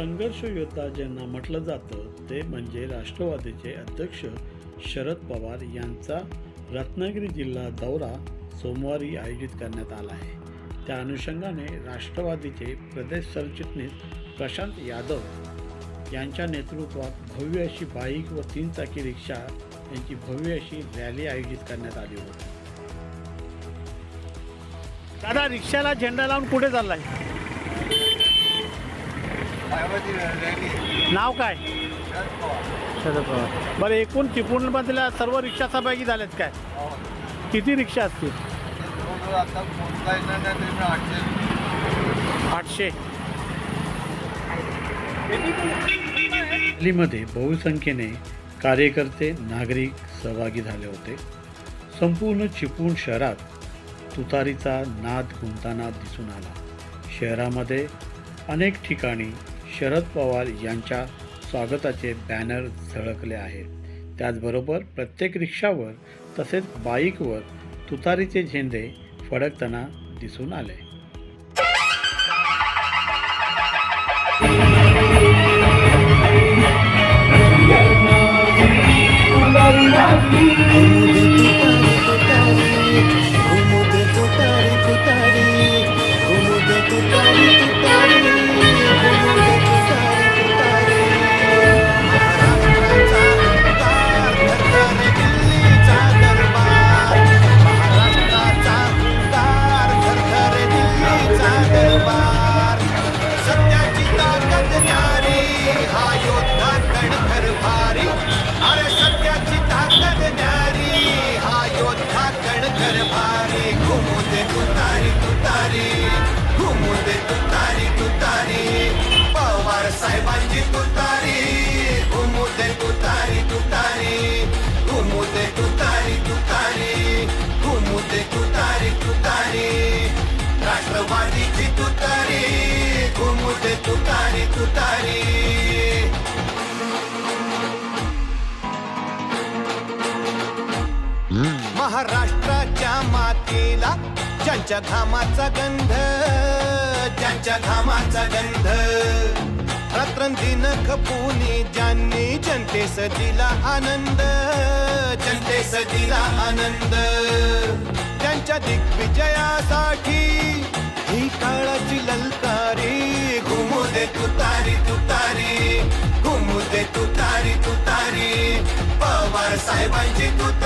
संघर्ष योद्धा ज्यांना म्हटलं जातं ते म्हणजे राष्ट्रवादीचे अध्यक्ष शरद पवार यांचा रत्नागिरी जिल्हा दौरा सोमवारी आयोजित करण्यात आला आहे. त्या अनुषंगाने राष्ट्रवादीचे प्रदेश सरचिटणीस प्रशांत यादव यांच्या नेतृत्वात भव्य अशी बाईक व तीन चाकी रिक्षा यांची भव्य अशी रॅली आयोजित करण्यात आली होती. दादा रिक्षाला झेंडा लावून कुठे चाललाय. नाव काय? शरद पवार. बरं एकूण चिपळूणमधल्या सर्व रिक्षा सहभागी झाल्यात काय? किती रिक्षा असतील? आठशे. आठशे रॅलीमध्ये बहुसंख्येने कार्यकर्ते नागरिक सहभागी झाले होते. संपूर्ण चिपळूण शहरात तुतारीचा नाद गुंताना दिसून आला. शहरामध्ये अनेक ठिकाणी शरद पवार यांच्या स्वागताचे बॅनर झळकले आहेत. त्याचबरोबर प्रत्येक रिक्षावर तसेच बाईकवर तुतारीचे झेंडे फडकताना दिसून आले. सत्याची कणखर भारी घुमू दे तुतारी. तुतारी घुमू दे तुतारी तुतारी. पवार साहेबांची तुतारी. घुमू दे तुतारी तुतारी. घुमू दे तुतारी तुतारी. घुमू दे तुतारी तुतारी. राष्ट्रवादीची तुतारी. घुमू दे तुतारी. तुतारी ज्यांच्या मातीला ज्यांच्या घामाचा गंध ज्यांच्या घामाचा गंध. रात्रंदिन खपुनी ज्यांनी जनतेस दिला आनंद जनतेस दिला आनंद. त्यांच्या दिग्विजयासाठी ही काळाची ललकारी घुमू दे तुतारी तुतारी घुमू दे तुतारी तुतारी. पवार साहेबांची तुतारी.